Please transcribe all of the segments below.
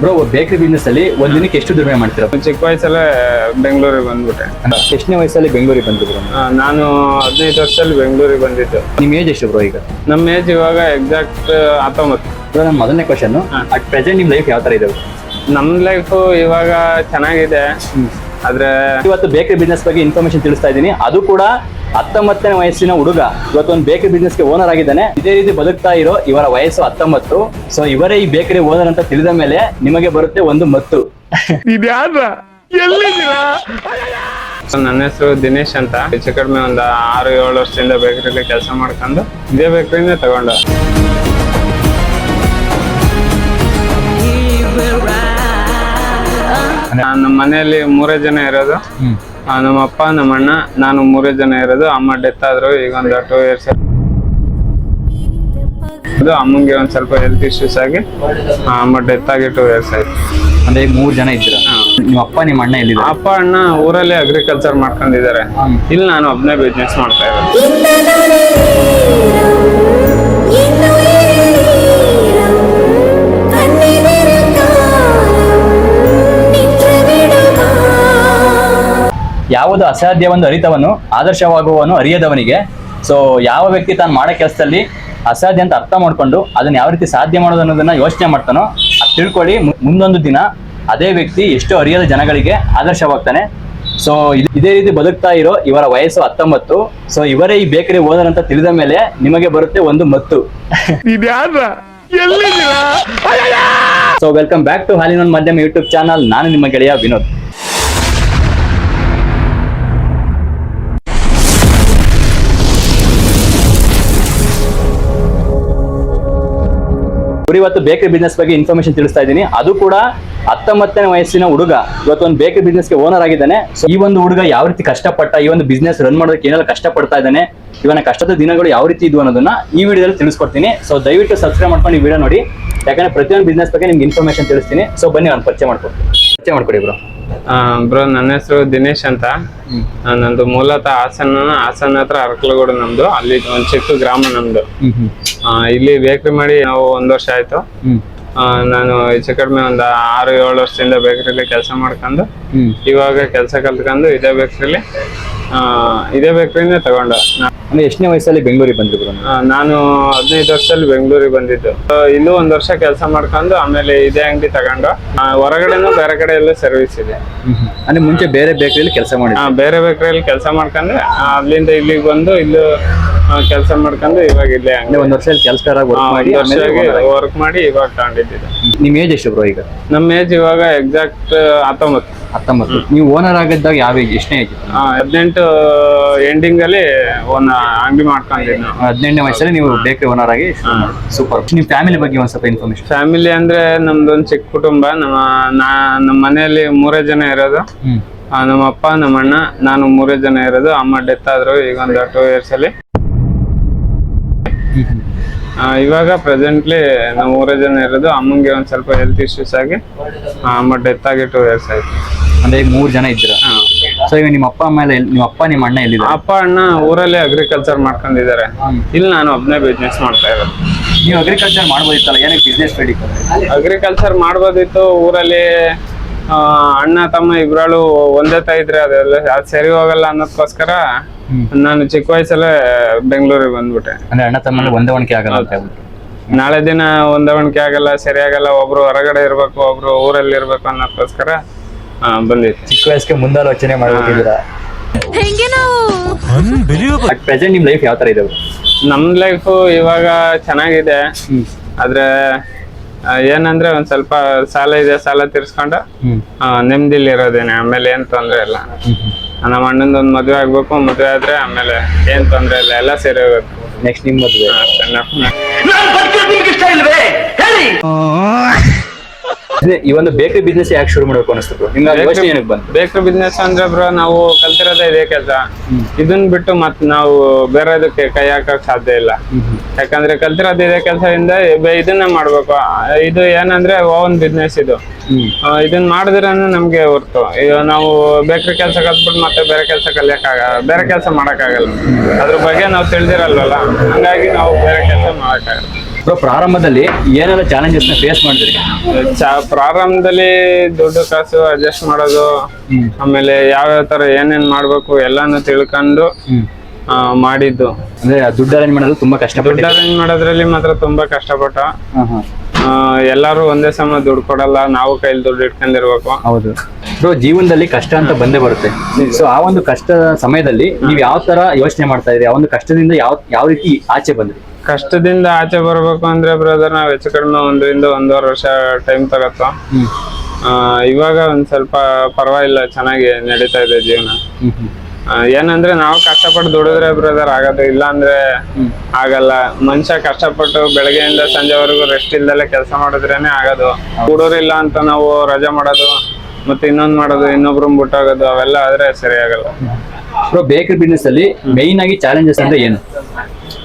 Bro bakery business ಅಲ್ಲಿ ಒಂದ್ ದಿನಕ್ಕೆ ಎಷ್ಟು ದುಡಿಮೆ ಮಾಡ್ತೀರಾ? ಚಿಕ್ಕ ವಯಸ್ಸಲ್ಲೇ ಬೆಂಗಳೂರಿಗೆ ಬಂದ್ಬಿಟ್ಟೆ. ಎಷ್ಟನೇ ವಯಸ್ಸಲ್ಲಿ ಬೆಂಗಳೂರಿಗೆ ಬಂದಿದ್ರು ಆ, ನಾನು ಹದಿನೈದು ವರ್ಷದಲ್ಲಿ ಬೆಂಗಳೂರಿಗೆ ಬಂದಿದ್ದು. ನಿಮ್ ಏಜ್ ಎಷ್ಟು ಬ್ರೋ ಈಗ? ನಮ್ಮ ಏಜ್ ಇವಾಗ ಎಕ್ಸಾಕ್ಟ್ ಹತ್ತೊಂಬತ್ತು. ಬ್ರೋ ನಮ್ಮ ಮೊದಲನೇ ಕ್ವಶನ್ ಅಟ್ ಪ್ರೆಸೆಂಟ್ ನಿಮ್ ಲೈಫ್ ಯಾವ ತರ ಇದೆ ನಮ್ಮ ಲೈಫು ಇವಾಗ ಚೆನ್ನಾಗಿದೆ. ಆದ್ರೆ ಇವತ್ತು ಬೇಕರಿ ಬಿಸ್ನೆಸ್ ಬಗ್ಗೆ ಇನ್ಫಾರ್ಮೇಶನ್ ತಿಳಿಸ್ತಾ ಇದ್ದೀನಿ. ಅದು ಕೂಡ ಹತ್ತೊಂಬತ್ತನೇ ವಯಸ್ಸಿನ ಹುಡುಗ. ಇವತ್ತೊಂದು ಬೇಕರಿ ಬಿಸ್ನೆಸ್ಗೆ ಓನರ್ ಆಗಿದ್ದಾನೆ. ಇದೇ ರೀತಿ ಬದುಕ್ತಾ ಇರೋ ಇವರ ವಯಸ್ಸು ಹತ್ತೊಂಬತ್ತು. ಸೊ ಇವರೇ ಈ ಬೇಕರಿ ಓನರ್ ಅಂತ ತಿಳಿದ ಮೇಲೆ ನಿಮಗೆ ಬರುತ್ತೆ ಒಂದು ಮತ್ತು. ನನ್ನ ಹೆಸರು ದಿನೇಶ್ ಅಂತ. ಹೆಚ್ಚು ಕಡಿಮೆ ಒಂದು ಆರು ಏಳು ವರ್ಷದಿಂದ ಬೇಕರಿಲಿ ಕೆಲಸ ಮಾಡ್ಕೊಂಡು ಇದೇ ಬೇಕರಿನೇ ತಗೊಂಡು. ನಮ್ಮ ಮನೆಯಲ್ಲಿ ಮೂರೇ ಜನ ಇರೋದು. ನಮ್ಮ ಅಪ್ಪ ನಮ್ಮ ಅಣ್ಣ ನಾನು ಮೂರೇ ಜನ ಇರೋದು. ಅಮ್ಮ ಡೆತ್ ಆದ್ರು ಈಗ ಒಂದು ಟೂ ಇಯರ್ಸ್ ಅದು ಅಮ್ಮಂಗೆ ಒಂದು ಸ್ವಲ್ಪ ಹೆಲ್ತ್ ಇಶ್ಯೂಸ್ ಆಗಿ ಅಮ್ಮ ಡೆತ್ ಆಗಿ ಟೂ ಇಯರ್ಸ್ ಆಯ್ತು. ಅಂದ್ರೆ ಮೂರು ಜನ ಇದ್ದೀರ? ನಿಮ್ಮ ಅಪ್ಪ ನಿಮ್ಮ ಅಣ್ಣ ಎಲ್ಲಿದ್ದಾರೆ? ಅಪ್ಪ ಅಣ್ಣ ಊರಲ್ಲಿ ಅಗ್ರಿಕಲ್ಚರ್ ಮಾಡ್ಕೊಂಡಿದ್ದಾರೆ. ಇಲ್ಲಿ ನಾನು ಒಬ್ಬನೇ ಬಿಸ್ನೆಸ್ ಮಾಡ್ತಾ ಇರೋದು. ಯಾವುದು ಅಸಾಧ್ಯವನ್ನು ಅರಿತವನು ಆದರ್ಶವಾಗುವವನು ಅರಿಯದವನಿಗೆ. ಸೊ ಯಾವ ವ್ಯಕ್ತಿ ತಾನು ಮಾಡೋ ಕೆಲಸದಲ್ಲಿ ಅಸಾಧ್ಯ ಅಂತ ಅರ್ಥ ಮಾಡ್ಕೊಂಡು ಅದನ್ನ ಯಾವ ರೀತಿ ಸಾಧ್ಯ ಮಾಡೋದು ಅನ್ನೋದನ್ನ ಯೋಚನೆ ಮಾಡ್ತಾನೋ ಅದು ತಿಳ್ಕೊಳ್ಳಿ. ಮುಂದೊಂದು ದಿನ ಅದೇ ವ್ಯಕ್ತಿ ಎಷ್ಟು ಅರಿಯದ ಜನಗಳಿಗೆ ಆದರ್ಶವಾಗ್ತಾನೆ. ಸೊ ಇದೇ ರೀತಿ ಬದುಕ್ತಾ ಇರೋ ಇವರ ವಯಸ್ಸು ಹತ್ತೊಂಬತ್ತು. ಸೊ ಇವರೇ ಈ ಬೇಕರಿ ಓನರ್ ಅಂತ ತಿಳಿದ ಮೇಲೆ ನಿಮಗೆ ಬರುತ್ತೆ ಒಂದು ಮತ್ತು. ಸೊ ವೆಲ್ಕಮ್ ಬ್ಯಾಕ್ ಟು ಹಾಲಿನ ಮಾಧ್ಯಮ ಯೂಟ್ಯೂಬ್ ಚಾನಲ್ ನಾನು ನಿಮ್ಮ ಗೆಳೆಯ ವಿನೋದ್. ಇವತ್ತು ಬೇಕರಿ ಬಿಸ್ನೆಸ್ ಬಗ್ಗೆ ಇನ್ಫಾರ್ಮೇಶನ್ ತಿಳಿಸ್ತಾ ಇದ್ದೀನಿ. ಅದು ಕೂಡ ಹತ್ತೊಂಬತ್ತನೇ ವಯಸ್ಸಿನ ಹುಡುಗ ಇವತ್ತು ಒಂದು ಬೇಕರಿ ಬಿಸ್ನೆಸ್ಗೆ ಓನರ್ ಆಗಿದ್ದಾನೆ. ಸೊ ಈ ಒಂದು ಹುಡುಗ ಯಾವ ರೀತಿ ಕಷ್ಟಪಟ್ಟ ಈ ಒಂದು ಬಿಸ್ನೆಸ್ ರನ್ ಮಾಡೋದಕ್ಕೆ ಏನೆಲ್ಲ ಕಷ್ಟಪಡ್ತಾ ಇದ್ದಾನೆ ಇವನ ಕಷ್ಟದ ದಿನಗಳು ಯಾವ ರೀತಿ ಇದ್ವು ಅನ್ನೋದನ್ನ ಈ ವಿಡಿಯೋದಲ್ಲಿ ತಿಳಿಸ್ಕೊಡ್ತೀನಿ. ಸೊ ದಯವಿಟ್ಟು ಸಬ್ಸ್ಕ್ರೈಬ್ ಮಾಡ್ಕೊಂಡು ಈ ವಿಡಿಯೋ ನೋಡಿ. ಯಾಕಂದ್ರೆ ಪ್ರತಿಯೊಂದು ಬಿಸ್ನೆಸ್ ಬಗ್ಗೆ ನಿಮ್ಗೆ ಇನ್ಫಾರ್ಮೇಶನ್ ತಿಳಿಸ್ತೀನಿ. ಸೊ ಬನ್ನಿ ನಾನು ಪರಿಚಯ ಮಾಡ್ಕೊಡ್ತೀನಿ. ಪರಿಚಯ ಮಾಡ್ಕೊಡಿ ಬ್ರೋ ಬ್ರೋ ನನ್ನ ಹೆಸರು ದಿನೇಶ್ ಅಂತ. ನಂದು ಮೂಲತಃ ಹಾಸನ ಹಾಸನ ಹತ್ರ ಅರಕಲಗೂಡು ನಮ್ದು. ಅಲ್ಲಿ ಒಂದು ಚಿಕ್ಕ ಗ್ರಾಮ ನಮ್ದು. ಇಲ್ಲಿ ಬೇಕರಿ ಮಾಡಿ ನಾವು ಒಂದ್ ವರ್ಷ ಆಯ್ತು. ನಾನು ಹೆಚ್ಚು ಕಡಿಮೆ ಒಂದು ಆರು ಏಳು ವರ್ಷದಿಂದ ಬೇಕರಿಲಿ ಕೆಲಸ ಮಾಡ್ಕೊಂಡು ಇವಾಗ ಕೆಲಸ ಕಲ್ತ್ಕೊಂಡು ಇದೇ ಬೇಕರಿಲಿ ಇದೇ ಬೇಕರಿನೇ ತಗೊಂಡ. ಅಂದ್ರೆ ಎಷ್ಟನೇ ವಯಸ್ಸಲ್ಲಿ ಬೆಂಗಳೂರಿಗೆ ಬಂದಿದ್ರು ಬ್ರೋ ನಾನು ಹದಿನೈದು ವರ್ಷದಲ್ಲಿ ಬೆಂಗಳೂರಿಗೆ ಬಂದಿದ್ದು. ಆ, ಇಲ್ಲೂ ಒಂದ್ ವರ್ಷ ಕೆಲಸ ಮಾಡ್ಕೊಂಡು ಆಮೇಲೆ ಇದೇ ಅಂಗಡಿ ತಗೊಂಡು ಆ, ಹೊರಗಡೆನೂ ಬೇರೆ ಕಡೆ ಎಲ್ಲ ಸರ್ವಿಸ್ ಇದೆ ಅಂದ್ರೆ ಮುಂಚೆ ಬೇರೆ ಬೇಕರಿಯಲ್ಲಿ ಕೆಲಸ ಮಾಡಿ ಆ, ಬೇರೆ ಬೇಕರಿಯಲ್ಲಿ ಕೆಲಸ ಮಾಡ್ಕೊಂಡು ಆ, ಅಲ್ಲಿಂದ ಇಲ್ಲಿಗೆ ಬಂದು ಇಲ್ಲೂ ಕೆಲಸ ಮಾಡ್ಕೊಂಡು ಇವಾಗ ಇಲ್ಲೇ ಅಂಗಡಿ. ಒಂದ್ ವರ್ಷದಲ್ಲಿ ಕೆಲಸಗಾರ ವರ್ಕ್ ಮಾಡಿ ಆಮೇಲೆ owner ಆಗಿ. ವರ್ಕ್ ಮಾಡಿ ಇವಾಗ ತಗೊಂಡಿದ್ದಿದ್ದು. ನಿಮ್ ಏಜ್ ಎಷ್ಟು ಬ್ರೋ ಈಗ? ನಮ್ಮ ಏಜ್ ಇವಾಗ ಎಕ್ಸಾಕ್ಟ್ ಹತ್ತೊಂಬತ್ತು. ಹತ್ತೊಂಬತ್ತು. ನೀವು ಓನರ್ ಆಗಿದ್ದಾಗ ಯಾವ ಏಜ್ ಎಷ್ಟನೇ ಏಜ್ ಹದಿನೆಂಟು ಎಂಡಿಂಗ್ ಅಲ್ಲಿ ಓನ್ ಅಂಗಡಿ ಮಾಡ್ಕೊಂಡಿದ್ದೀನಿ ಹದಿನೆಂಟನೇ ವಯಸ್ಸಲ್ಲಿ ನೀವು ಬೇಕರಿ ಓನರ್ ಆಗಿ ಸೂಪರ್ ನಿಮ್ಮ ಫ್ಯಾಮಿಲಿ ಬಗ್ಗೆ ಒಂದು ಸ್ವಲ್ಪ ಇನ್ಫಾರ್ಮೇಶನ್ ಫ್ಯಾಮಿಲಿ ಅಂದ್ರೆ ನಮ್ದೊಂದು ಚಿಕ್ಕ ಕುಟುಂಬ. ನಮ್ಮ ನಾ ನಮ್ಮ ಮನೆಯಲ್ಲಿ ಮೂರೇ ಜನ ಇರೋದು. ನಮ್ಮ ಅಪ್ಪ ನಮ್ಮ ಅಣ್ಣ ನಾನು ಮೂರೇ ಜನ ಇರೋದು. ಅಮ್ಮ ಡೆತ್ ಆದ್ರು ಈಗ ಒಂದು ಟೂ ಇಯರ್ಸ್ ಅಲ್ಲಿ. ಇವಾಗ ಪ್ರೆಸೆಂಟ್ಲಿ ನಮ್ಮ ಊರ ಜನ ಇರೋದು ಅಮ್ಮಂಗೆ ಒಂದು ಸ್ವಲ್ಪ ಹೆಲ್ತ್ ಇಶ್ಯೂಸ್ ಆಗಿ ಅಮ್ಮ ಡೆತ್ ಆಗಿ ಟೂ ಇಯರ್ಸ್ ಆಯ್ತು. ಅಂದ್ರೆ ಈಗ ಮೂರು ಜನ ಇದ್ದೀರಾ. ಸೊ ಈಗ ನಿಮ್ಮ ಅಪ್ಪ ಅಮ್ಮ ಎಲ್ಲ ನಿಮ್ಮ ಅಪ್ಪ ನಿಮ್ಮ ಅಣ್ಣ ಎಲ್ಲಿದ್ದಾರೆ? ಅಪ್ಪ ಅಣ್ಣ ಊರಲ್ಲಿ ಅಗ್ರಿಕಲ್ಚರ್ ಮಾಡ್ಕೊಂಡಿದ್ದಾರೆ. ಇಲ್ಲಿ ನಾನು ಒಬ್ಬನೇ ಬಿಸ್ನೆಸ್ ಮಾಡ್ತಾ ಇರೋದು. ನೀವು ಅಗ್ರಿಕಲ್ಚರ್ ಮಾಡ್ಬೋದಿತ್ತಲ್ಲ ಏನಕ್ಕೆ ಬಿಸ್ನೆಸ್ ಬೇಡಿ ಅಗ್ರಿಕಲ್ಚರ್ ಮಾಡ್ಬೋದಿತ್ತು ಊರಲ್ಲಿ ಅಣ್ಣ ತಮ್ಮ ಇಬ್ರಾಳು ಒಂದೇ ತ ಇದ್ರೆ ಅದೆಲ್ಲ ಅದು ಸರಿ ಹೋಗಲ್ಲ ಅನ್ನೋದಕ್ಕೋಸ್ಕರ ನಾನು ಚಿಕ್ಕ ವಯಸ್ಸಲ್ಲೇ ಬೆಂಗಳೂರಿಗೆ ಬಂದ್ಬಿಟ್ಟೆ. ಅಂದ್ರೆ ಅಣ್ಣ ತಮ್ಮಲ್ಲಿ ಹೊಂದಾಣಿಕೆ ಆಗಲ್ಲ ಅಂತ ಹೇಳ್ಬಿಟ್ಟು. ನಾಳೆ ದಿನ ಹೊಂದಾಣಿಕೆ ಆಗಲ್ಲ ಸರಿ ಆಗಲ್ಲ ಒಬ್ರು ಹೊರಗಡೆ ಇರ್ಬೇಕು ಒಬ್ರು ಊರಲ್ಲಿ ಇರ್ಬೇಕು ಅನ್ನೋದಕ್ಕೋಸ್ಕರ ಆ, ಬಂದಿದ್ದೆ. ಚಿಕ್ಕ ವಯಸ್ಸಿಗೆ ಮುಂದಾಲೋಚನೆ ಮಾಡ್ಬೇಕಿದ್ರೆ ಹೆಂಗೆ ನಾವು? ಅಟ್ ಪ್ರೆಸೆಂಟ್ ನಿಮ್ ಲೈಫ್ ಯಾವ ತರ ಇದೆ? ನಮ್ ಲೈಫು ಇವಾಗ ಚೆನ್ನಾಗಿದೆ. ಆದ್ರೆ ಏನಂದ್ರೆ ಒಂದ್ ಸ್ವಲ್ಪ ಸಾಲ ಇದೆ ಸಾಲ ತೀರ್ಸ್ಕೊಂಡು ನೆಮ್ಮದಿಲಿ ಇರೋದೇನೆ. ಆಮೇಲೆ ಏನ್ ತೊಂದ್ರೆ ಇಲ್ಲ. ನಮ್ಮ ಅಣ್ಣಂದ್ ಒಂದ್ ಮದ್ವೆ ಆಗ್ಬೇಕು ಮದ್ವೆ ಆದ್ರೆ ಆಮೇಲೆ ಏನ್ ತೊಂದ್ರೆ ಇಲ್ಲ ಎಲ್ಲ ಸೇರಿ ಹೋಗುತ್ತೆ ನೆಕ್ಸ್ಟ್ ನಿಮ್ ಮದ್ವೆ. ಈ ಒಂದು ಬೇಕರಿ ಬಿಸ್ನೆಸ್ ಯಾಕೆ ಶುರು ಮಾಡಬೇಕು ಅನಿಸ್ತು ಯೋಚನೆ ಏನಕ್ಕೆ ಬಂತು? ಬೇಕರಿ ಬಿಸ್ನೆಸ್ ಅಂದ್ರೆ ಬ್ರೋ ನಾವು ಕಲ್ತಿರೋದೇ ಇದೇ ಕೆಲಸ. ಇದನ್ನ ಬಿಟ್ಟು ಮತ್ ನಾವು ಬೇರೆದಕ್ಕೆ ಕೈ ಹಾಕಕ್ ಸಾಧ್ಯ ಇಲ್ಲ. ಯಾಕಂದ್ರೆ ಕಲ್ತಿರೋದು ಇದೇ ಕೆಲಸದಿಂದ ಇದನ್ನ ಮಾಡ್ಬೇಕು. ಇದು ಏನಂದ್ರೆ ಓನ್ ಬಿಸ್ನೆಸ್ ಇದು. ಇದನ್ನ ಮಾಡಿದ್ರೆ ನಮ್ಗೆ ಹೊರ್ತು. ಈಗ ನಾವು ಬೇಕರಿ ಕೆಲಸ ಕಲ್ತ್ಬಿಟ್ಟು ಮತ್ತೆ ಬೇರೆ ಕೆಲಸ ಕಲಿಯಕ್ಕಾಗ ಬೇರೆ ಕೆಲಸ ಮಾಡಕ್ಕಾಗಲ್ಲ ಅದ್ರ ಬಗ್ಗೆ ನಾವು ತಿಳಿದಿರಲ್ವಲ್ಲ? ಹಂಗಾಗಿ ನಾವು ಬೇರೆ ಕೆಲಸ ಮಾಡಕ್ಕಾಗಲ್ಲ ಬ್ರೋ ಪ್ರಾರಂಭದಲ್ಲಿ ಏನೆಲ್ಲ ಚಾಲೆಂಜಸ್ನ ಫೇಸ್ ಮಾಡಿದ್ರಿ? ಚಾ ಪ್ರಾರಂಭದಲ್ಲಿ ದುಡ್ಡು ಕಾಸು ಅಡ್ಜಸ್ಟ್ ಮಾಡೋದು. ಆಮೇಲೆ ಯಾವ್ಯಾವ ತರ ಏನೇನ್ ಮಾಡ್ಬೇಕು ಎಲ್ಲಾನು ತಿಳ್ಕೊಂಡು ಆ, ಮಾಡಿದ್ದು. ಅಂದ್ರೆ ದುಡ್ಡು ಅರೇಂಜ್ ಮಾಡೋದು ತುಂಬಾ ದುಡ್ಡು ಅರೇಂಜ್ ಮಾಡೋದ್ರಲ್ಲಿ ಮಾತ್ರ ತುಂಬಾ ಕಷ್ಟಪಟ್ಟ. ಆ, ಎಲ್ಲಾರು ಒಂದೇ ಸಮ ದುಡ್ಡು ಕೊಡಲ್ಲ ನಾವು ಕೈಲಿ ದುಡ್ಡು ಇಟ್ಕೊಂಡಿರ್ಬೇಕು. ಹೌದು. ಸೊ ಜೀವನದಲ್ಲಿ ಕಷ್ಟ ಅಂತ ಬಂದೇ ಬರುತ್ತೆ. ಸೊ ಆ ಒಂದು ಕಷ್ಟ ಸಮಯದಲ್ಲಿ ನೀವು ಯಾವ ತರ ಯೋಚನೆ ಮಾಡ್ತಾ ಇದ್ರಿ ಆ ಒಂದು ಕಷ್ಟದಿಂದ ಯಾವ ಯಾವ ರೀತಿ ಆಚೆ ಬಂದ್ರಿ? ಕಷ್ಟದಿಂದ ಆಚೆ ಬರ್ಬೇಕು ಅಂದ್ರೆ ಬ್ರದರ್ ನಾವ್ ಹೆಚ್ಚು ಕಡಿಮೆ ಒಂದರಿಂದ ಒಂದೂವರೆ ವರ್ಷ ಟೈಮ್ ತಗತ್ತ ಇವಾಗ ಒಂದ್ ಸ್ವಲ್ಪ ಪರವಾಗಿಲ್ಲ ಚೆನ್ನಾಗಿ ನಡೀತಾ ಇದೆ ಜೀವನ. ಆ, ಏನಂದ್ರೆ ನಾವು ಕಷ್ಟಪಟ್ಟು ದುಡಿದ್ರೆ ಬ್ರದರ್ ಆಗೋದು ಇಲ್ಲ ಅಂದ್ರೆ ಆಗಲ್ಲ. ಮನುಷ್ಯ ಕಷ್ಟಪಟ್ಟು ಬೆಳಗ್ಗೆಯಿಂದ ಸಂಜೆವರೆಗೂ ರೆಸ್ಟ್ ಇಲ್ದಲೆ ಕೆಲಸ ಮಾಡಿದ್ರೇನೆ ಆಗೋದು. ಇಲ್ಲ ಅಂತ ನಾವು ರಜೆ ಮಾಡೋದು ಮತ್ತೆ ಇನ್ನೊಂದ್ ಮಾಡೋದು ಇನ್ನೊಬ್ರು ಬಿಟ್ಟೋಗೋದು ಅವೆಲ್ಲ ಆದ್ರೆ ಸರಿ ಆಗಲ್ಲ ಬ್ರೋ ಬೇಕರಿ ಬಿಸ್ನೆಸ್ ಅಲ್ಲಿ ಮೈನ್ ಆಗಿ ಚಾಲೆಂಜಸ್ ಅಂದ್ರೆ ಏನು?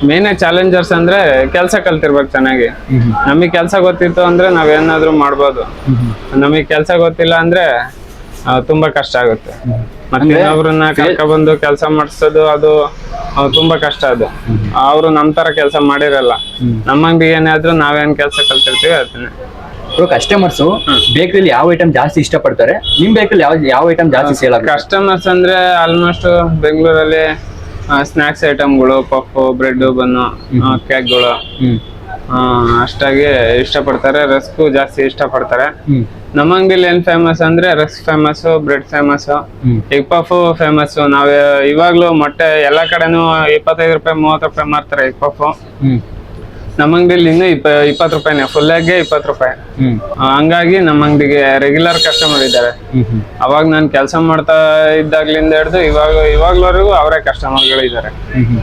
ಮೇನ್ ಚಾಲೆಂಜರ್ಸ್ ಅಂದ್ರೆ ಕೆಲಸ ಕಲ್ತಿರ್ಬೇಕು ಚೆನ್ನಾಗಿ. ನಮಗೆ ಕೆಲಸ ಗೊತ್ತಿತ್ತು ಅಂದ್ರೆ ನಾವೇನಾದ್ರೂ ಮಾಡ್ಬೋದು. ನಮಗೆ ಕೆಲಸ ಗೊತ್ತಿಲ್ಲ ಅಂದ್ರೆ ತುಂಬಾ ಕಷ್ಟ ಆಗುತ್ತೆ. ಮತ್ತೆ ಇನ್ನೊಬ್ರನ್ನ ಬಂದು ಕೆಲಸ ಮಾಡಿಸೋದು ಅದು ತುಂಬಾ ಕಷ್ಟ ಅದು. ಅವರು ನಮ್ ತರ ಕೆಲಸ ಮಾಡಿರಲ್ಲ. ನಮ್ಮಂಗೆ ಏನಾದ್ರೂ ನಾವೇನ್ ಕೆಲಸ ಕಲ್ತಿರ್ತೀವಿ ಅದನ್ನೇ ಬ್ರೋ ಕಸ್ಟಮರ್ಸ್ ಬೇಕರಿಲಿ ಯಾವ ಐಟಮ್ ಜಾಸ್ತಿ ಇಷ್ಟಪಡ್ತಾರೆ? ನಿಮ್ ಬೇಕರಿ ಯಾವ ಯಾವ ಐಟಮ್ ಜಾಸ್ತಿ ಸೇಲ್ ಕಸ್ಟಮರ್ಸ್ ಅಂದ್ರೆ ಆಲ್ಮೋಸ್ಟ್ ಬೆಂಗಳೂರಲ್ಲಿ ಸ್ನಾಕ್ಸ್ ಐಟಮ್ಗಳು ಪಫ್ ಬ್ರೆಡ್ ಬನ್ನು ಕೇಕ್ಗಳು ಅಷ್ಟಾಗಿ ಇಷ್ಟಪಡ್ತಾರೆ. ರಸ್ಕು ಜಾಸ್ತಿ ಇಷ್ಟಪಡ್ತಾರೆ. ನಮ್ಮ ಅಂಗಡಿಲಿ ಏನ್ ಫೇಮಸ್ ಅಂದ್ರೆ rusk famous bread famous egg puff famous ನಾವ್ ಇವಾಗ್ಲೂ ಮೊಟ್ಟೆ ಎಲ್ಲಾ ಕಡೆನೂ ಇಪ್ಪತ್ತೈದು ರೂಪಾಯಿ ಮೂವತ್ತು ರೂಪಾಯಿ ಮಾರ್ತಾರೆ ಎಗ್ ಪಫ್ ನಮ್ಮ ಅಂಗಡಿಲಿ ಇನ್ನೂ ಇಪ್ಪ ಇಪ್ಪತ್ ರೂಪಾಯಿನೇ ಫುಲ್ ಆಗಿ ಇಪ್ಪತ್ ರೂಪಾಯಿ. ಹಂಗಾಗಿ ನಮ್ಮ ಅಂಗಡಿಗೆ ರೆಗ್ಯುಲರ್ ಕಸ್ಟಮರ್ ಇದ್ದಾರೆ. ಅವಾಗ ನಾನು ಕೆಲಸ ಮಾಡ್ತಾ ಇದ್ದಾಗ್ಲಿಂದ ಹಿಡಿದು ಇವಾಗ ಇವಾಗ್ಲವರೆಗೂ ಅವರೇ ಕಸ್ಟಮರ್ಗಳು ಇದ್ದಾರೆ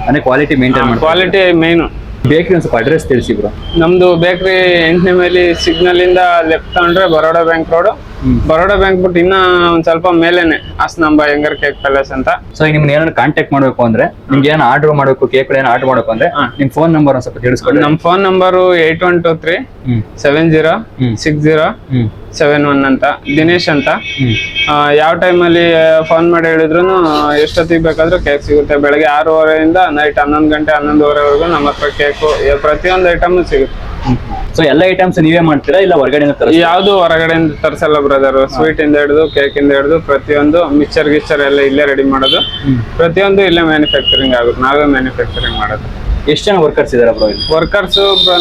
ಅಂದ್ರೆ ಕ್ವಾಲಿಟಿ ಮೇಂಟೈನ್ ಮಾಡಿ ಕ್ವಾಲಿಟಿ ಮೇನ್ ಬೇಕರಿ ಒಂದು ಸ್ವಲ್ಪ ಅಡ್ರೆಸ್ ತಿಳಿಸಿ ಬ್ರೋ ನಮ್ದು ಬೇಕ್ರಿ ಎಂಟನೇ ಮೇಲೆ ಸಿಗ್ನಲ್ ಇಂದ ಲೆಫ್ಟ್ ತಗೊಂಡ್ರೆ Baroda bank road. Baroda bank ಬಿಟ್ಟು ಇನ್ನ ಒಂದ್ ಸ್ವಲ್ಪ ಮೇಲೇನೆ ಹಾಸನಾಂಬ ಹೆಂಗರ್ ಕೇಕ್ ಪ್ಯಾಲೇಸ್ ಅಂತ. ಸೊ ಈಗ ನಿಮ್ನ ಏನಾದ್ರು ಕಾಂಟ್ಯಾಕ್ಟ್ ಮಾಡ್ಬೇಕು ಅಂದ್ರೆ ನಿಮ್ಗೆ ಏನೋ ಆರ್ಡರ್ ಮಾಡಬೇಕು ಕೇಕ್ ಏನ್ ಆರ್ಡರ್ ಮಾಡಬೇಕು ಅಂದ್ರೆ ನಿಮ್ ಫೋನ್ ನಂಬರ್ ಒಂದ್ ಸ್ವಲ್ಪ ತಿಳಿಸ್ಕೊಡಿ. ನಮ್ phone number eight one two three seven zero six zero seven one ಅಂತ. ದಿನೇಶ್ ಅಂತ. ಯಾವ ಟೈಮಲ್ಲಿ ಫೋನ್ ಮಾಡಿ ಹೇಳಿದ್ರು ಎಷ್ಟೊತ್ತಿಗೆ ಬೇಕಾದ್ರೂ ಕೇಕ್ ಸಿಗುತ್ತೆ. ಬೆಳಗ್ಗೆ ಆರೂವರೆಯಿಂದ ನೈಟ್ ಹನ್ನೊಂದು ಗಂಟೆ ಹನ್ನೊಂದುವರೆವರೆಗೂ ನಮ್ಮ ಹತ್ರ ಕೇಕು ಪ್ರತಿಯೊಂದು ಐಟಮ್ ಸಿಗುತ್ತೆ. ಸೊ ಎಲ್ಲ ಐಟಮ್ಸ್ ನೀವೇ ಮಾಡ್ತೀರಾ ಇಲ್ಲ ಹೊರಗಡೆಯಿಂದ ತರ ಯಾವ್ದು ಹೊರಗಡೆಯಿಂದ ತರ್ಸಲ್ಲ ಬ್ರದರ್ ಸ್ವೀಟ್ ಇಂದ ಹಿಡಿದು ಕೇಕ್ ಇಂದ ಹಿಡಿದು ಪ್ರತಿಯೊಂದು ಮಿಕ್ಸರ್ ಗಿಕ್ಚರ್ ಎಲ್ಲ ಇಲ್ಲೇ ರೆಡಿ ಮಾಡೋದು. ಪ್ರತಿಯೊಂದು ಇಲ್ಲೇ ಮ್ಯಾನುಫ್ಯಾಕ್ಚರಿಂಗ್ ಆಗುತ್ತೆ. ನಾವೇ ಮ್ಯಾನುಫ್ಯಾಕ್ಚರಿಂಗ್ ಮಾಡೋದು. ಎಷ್ಟು ಜನ ವರ್ಕರ್ಸ್ ಇದಾರೆ ಬ್ರೋ ಇಲ್ಲಿ? ವರ್ಕರ್ಸ್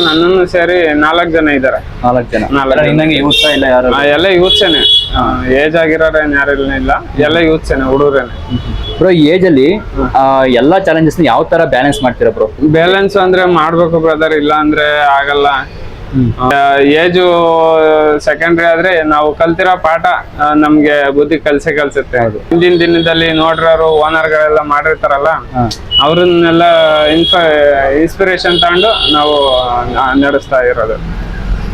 ನನ್ನನ್ನು ಸೇರಿ ನಾಲ್ಕು ಜನ ಇದ್ದಾರೆ ನಾಲ್ಕು ಜನ. ನಾಲ್ಕು ಯೂಸ್ ಇಲ್ಲ ಯಾರು? ಎಲ್ಲ ಯೂತ್ಸೇನೆ ಏಜ್ ಆಗಿರೋರೇನು ಯಾರು ಇಲ್ಲ ಎಲ್ಲ ಯೂತ್ಸೇನೆ ಹುಡುಗರೇನೆ. ಬ್ರೋ ಈ ಏಜ್ ಅಲ್ಲಿ ಆ, ಎಲ್ಲಾ ಚಾಲೆಂಜಸ್ ಯಾವ ತರ ಬ್ಯಾಲೆನ್ಸ್ ಮಾಡ್ತೀರಾ ಬ್ರೋ ಬ್ಯಾಲೆನ್ಸ್ ಅಂದ್ರೆ ಮಾಡ್ಬೇಕು ಬ್ರದರ್ ಇಲ್ಲ ಅಂದ್ರೆ ಆಗಲ್ಲ. ಏಜು ಸೆಕೆಂಡ್ರಿ ಆದ್ರೆ ನಾವು ಕಲ್ತಿರೋ ಪಾಠ ನಮ್ಗೆ ಬುದ್ಧಿ ಕಲ್ಸೆ ಕಲ್ಸುತ್ತೆ. ಹಿಂದಿನ ದಿನದಲ್ಲಿ ನೋಡ್ರವರು ಓನರ್ಗಳೆಲ್ಲ ಮಾಡಿರ್ತಾರಲ್ಲ ಹಾ. ಅವ್ರನ್ನೆಲ್ಲ ಇನ್ಫ ಇನ್ಸ್ಪಿರೇಷನ್ ತಗೊಂಡು ನಾವು ನಡೆಸ್ತಾ ಇರೋದು.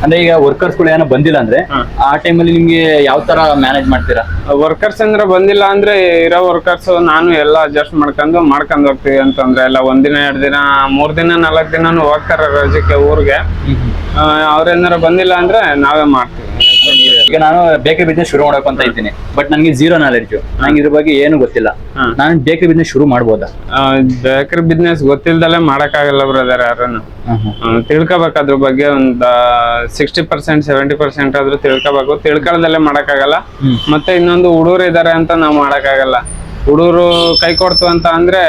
ಅಂದ್ರೆ ಈಗ ವರ್ಕರ್ಸ್ಗಳು ಏನೋ ಬಂದಿಲ್ಲ ಅಂದ್ರೆ ಆ ಆ ಟೈಮಲ್ಲಿ ನಿಮ್ಗೆ ಯಾವ ತರ ಮ್ಯಾನೇಜ್ ಮಾಡ್ತೀರಾ? ವರ್ಕರ್ಸ್ ಅಂದ್ರೆ ಬಂದಿಲ್ಲ ಅಂದ್ರೆ ಇರೋ ವರ್ಕರ್ಸ್ ನಾನು ಎಲ್ಲ ಅಡ್ಜಸ್ಟ್ ಮಾಡ್ಕೊಂಡು ಮಾಡ್ಕೊಂಡು ಹೋಗ್ತೀವಿ ಅಂತಂದ್ರೆ ಎಲ್ಲ ಒಂದಿನ ಎರಡು ದಿನ ಮೂರ್ ದಿನ ನಾಲ್ಕು ದಿನ ಹೋಗ್ತಾರೆ ರಜಕ್ಕೆ ಊರಿಗೆ. ಅವ್ರೇನಾರ ಬಂದಿಲ್ಲ ಅಂದ್ರೆ ನಾವೇ ಮಾಡ್ತೀವಿ. ಈಗ ನಾನು ಬೇಕರಿ ಬಿಸ್ನೆಸ್ ಶುರು ಮಾಡಬೇಕು ಅಂತ ಇದ್ದೀನಿ. ಬಟ್ ನನಗೆ ಜೀರೋ ನಾಲೆಡ್ಜ್ ನಂಗೆ ಇದ್ರ ಬಗ್ಗೆ ಏನು ಗೊತ್ತಿಲ್ಲ. ನಾನು ಬೇಕರಿ ಬಿಸ್ನೆಸ್ ಶುರು ಮಾಡ್ಬೋದಾ? ಬೇಕರಿ ಬಿಸ್ನೆಸ್ ಗೊತ್ತಿಲ್ದಲೆ ಮಾಡಕ್ಕಾಗಲ್ಲ ಬ್ರದರ್ ಯಾರನ್ನು. ತಿಳ್ಕೊಬೇಕು ಅದ್ರ ಬಗ್ಗೆ ಒಂದು ಸಿಕ್ಸ್ಟಿ ಪರ್ಸೆಂಟ್ ಸೆವೆಂಟಿ ಪರ್ಸೆಂಟ್ ಆದ್ರೂ ತಿಳ್ಕೊಬೇಕು. ತಿಳ್ಕೊಳ್ದಲ್ಲೇ ಮಾಡಕ್ಕಾಗಲ್ಲ. ಮತ್ತೆ ಇನ್ನೊಂದು ಹುಡುಗರು ಇದ್ದಾರೆ ಅಂತ ನಾವು ಮಾಡಕ್ಕಾಗಲ್ಲ. ಹುಡುಗರು ಕೈ ಕೊಡ್ತು ಅಂತ ಅಂದ್ರೆ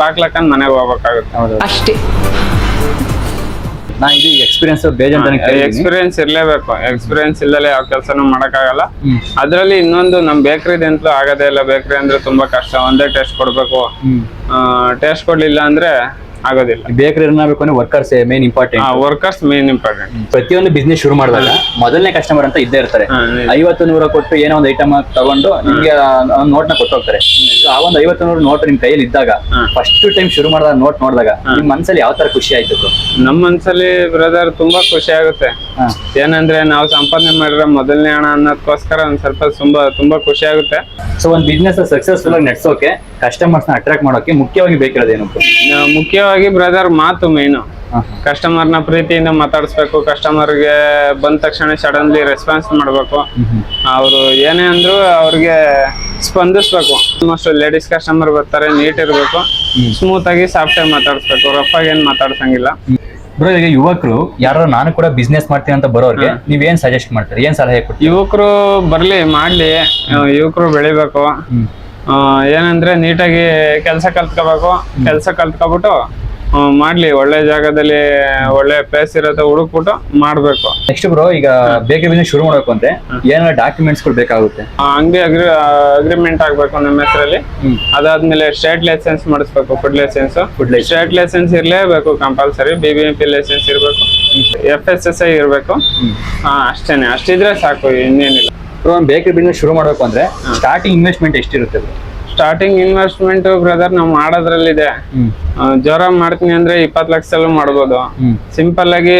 ಬಾಕ್ಲಕ್ಕಂದ್ ಮನೆಗೆ ಹೋಗ್ಬೇಕಾಗುತ್ತೆ. ಅಷ್ಟೇ. ನಾ ಇದು ಎಕ್ಸ್ಪೀರಿಯನ್ಸ್ ಬೇಜಾನ್. ಎಕ್ಸ್ಪೀರಿಯನ್ಸ್ ಇರ್ಲೇಬೇಕು. ಎಕ್ಸ್ಪೀರಿಯನ್ಸ್ ಇಲ್ಲದೆ ಯಾವ ಕೆಲಸನೂ ಮಾಡಕ್ಕಾಗಲ್ಲ. ಅದರಲ್ಲಿ ಅದ್ರಲ್ಲಿ ಇನ್ನೊಂದು ನಮ್ ಬೇಕರಿ ಅಂತಲೂ ಆಗದೇ ಇಲ್ಲ. ಬೇಕರಿ ಅಂದ್ರೆ ತುಂಬಾ ಕಷ್ಟ. ಒಂದೇ ಟೇಸ್ಟ್ ಕೊಡ್ಬೇಕು. ಟೇಸ್ಟ್ ಕೊಡ್ಲಿಲ್ಲ ಅಂದ್ರೆ ಆಗೋದಿಲ್ಲ. ಬೇಕರಿ ಆಗಬೇಕು ಅಂದ್ರೆ workers main important workers main important ಪ್ರತಿಯೊಂದು ಬಿಸ್ನೆಸ್ ಶುರು ಮಾಡಿದಾಗ ಮೊದಲನೇ ಕಸ್ಟಮರ್ ಅಂತ ಇದ್ದೇ ಇರ್ತಾರೆ. ಐವತ್ತು ನೂರ ಕೊಟ್ಟು ಏನೋ ಒಂದು ಐಟಮ್ ತಗೊಂಡು ನಿಮ್ಗೆ ನೋಟ್ನ ಕೊಟ್ಟು ಹೋಗ್ತಾರೆ ಆ ಒಂದು ಐವತ್ತು ನೂರು ನೋಟ್ ನಿಮ್ ಕೈಯಲ್ಲಿ ಇದ್ದಾಗ ಫಸ್ಟ್ ಟೈಮ್ ಶುರು ಮಾಡಿದಾಗ ನೋಟ್ ನೋಡಿದಾಗ ನಿಮ್ ಮನ್ಸಲ್ಲಿ ಯಾವ ತರ ಖುಷಿ ಆಯ್ತು ನಮ್ ನಮ್ಮ ಮನ್ಸಲ್ಲಿ ಬ್ರದರ್ ತುಂಬಾ ಖುಷಿ ಆಗುತ್ತೆ. ಏನಂದ್ರೆ ನಾವು ಸಂಪಾದನೆ ಮಾಡಿರೋ ಮೊದಲನೇ ಹಣ ಅನ್ನೋದಕ್ಕೋಸ್ಕರ ಒಂದ್ ಸ್ವಲ್ಪ ತುಂಬಾ ತುಂಬಾ ಖುಷಿ ಆಗುತ್ತೆ. ಸೊ ಒಂದು ಬಿಸ್ನೆಸ್ ಸಕ್ಸಸ್ಫುಲ್ ಆಗಿ ನಡೆಸೋಕೆ ಕಸ್ಟಮರ್ಸ್ನ ಅಟ್ರಾಕ್ಟ್ ಮಾಡೋಕೆ ಮುಖ್ಯವಾಗಿ ಬೇಕಿರೋದೇನು bro? ಮುಖ್ಯವಾಗಿ ಬ್ರದರ್ ಮಾತು ಮೇನು ನ ಪ್ರೀತಿಯಿಂದ ಮಾತಾಡಿಸ್ಬೇಕು ಕಸ್ಟಮರ್ಗೆ ಬಂದ ತಕ್ಷಣ ಸಡನ್ಲಿ ರೆಸ್ಪಾನ್ಸ್ ಮಾಡ್ಬೇಕು. ಅವರು ಏನೇ ಅಂದ್ರು ಅವ್ರಿಗೆ ಸ್ಪಂದಿಸ್ಬೇಕು. ಆಲ್ಮೋಸ್ಟ್ ಲೇಡೀಸ್ ಕಸ್ಟಮರ್ ಬರ್ತಾರೆ ನೀಟ್ ಇರಬೇಕು. ಸ್ಮೂತ್ ಆಗಿ ಸಾಫ್ಟ್ ಆಗಿ ಮಾತಾಡಿಸ್ಬೇಕು. ರಫ್ ಆಗಿ ಏನ್ ಮಾತಾಡ್ಸಂಗಿಲ್ಲ. ಬ್ರೋ ಈಗ ಯುವಕರು ಯಾರು ನಾನು ಕೂಡ ಬಿಸ್ನೆಸ್ ಮಾಡ್ತೀನಿ ಅಂತ ಬರೋರ್ಗೆ ನೀವೇನ್ ಸಜೆಸ್ಟ್ ಮಾಡ್ತೀರಿ? ಏನ್ ಸಲಹೆ ಕೊಟ್ಟು ಯುವಕರು ಬರ್ಲಿ ಮಾಡ್ಲಿ. ಯುವಕರು ಬೆಳಿಬೇಕು. ಏನಂದ್ರೆ ನೀಟಾಗಿ ಕೆಲಸ ಕಲ್ತ್ಕೋಬೇಕು. ಕೆಲಸ ಕಲ್ತ್ಕೊಬಿಟ್ಟು ಮಾಡ್ಲಿ. ಒಳ್ಳೆ ಜಾಗದಲ್ಲಿ ಒಳ್ಳೆ ಪ್ಲೇಸ್ ಇರೋದು ಹುಡುಕ್ಬಿಟ್ಟು ಮಾಡ್ಬೇಕು. ನೆಕ್ಸ್ಟ್ ಬ್ರೋ ಈಗ ಬೇಗ ಬಿಸ್ನೆಸ್ ಶುರು ಮಾಡಬೇಕು ಅಂತ ಏನೆಲ್ಲ ಡಾಕ್ಯುಮೆಂಟ್ಸ್ಗಳು ಬೇಕಾಗುತ್ತೆ? ಅಂಗಡಿ ಅಗ್ರಿ ಅಗ್ರಿಮೆಂಟ್ ಆಗ್ಬೇಕು ನಮ್ಮ ಹೆಸರಲ್ಲಿ. ಅದಾದ್ಮೇಲೆ ಸ್ಟೇಟ್ ಲೈಸೆನ್ಸ್ ಮಾಡಿಸ್ಬೇಕು food licence food. State licence ಇರ್ಲೇಬೇಕು compulsory B B M P licence ಇರಬೇಕು. ಎಫ್ ಎಸ್ ಎಸ್ ಐ ಇರಬೇಕು. ಅಷ್ಟೇನೆ. ಅಷ್ಟಿದ್ರೆ ಸಾಕು ಇನ್ನೇನಿಲ್ಲ. ಒಂದು ಬೇಕರಿ ಬಿಸ್ನೆಸ್ ಶುರು ಮಾಡ್ಬೇಕು ಅಂದ್ರೆ ಸ್ಟಾರ್ಟಿಂಗ್ ಇನ್ವೆಸ್ಟ್ಮೆಂಟ್ ಎಷ್ಟಿರುತ್ತೆ? ಸ್ಟಾರ್ಟಿಂಗ್ ಇನ್ವೆಸ್ಟ್ಮೆಂಟ್ ಬ್ರದರ್ ನಾವು ಮಾಡೋದ್ರಲ್ಲಿದೆ. ಜ್ವರ ಮಾಡ್ತೀನಿ ಅಂದ್ರೆ ಇಪ್ಪತ್ತು ಲಕ್ಷದಲ್ಲೂ ಮಾಡ್ಬೋದು. ಸಿಂಪಲ್ ಆಗಿ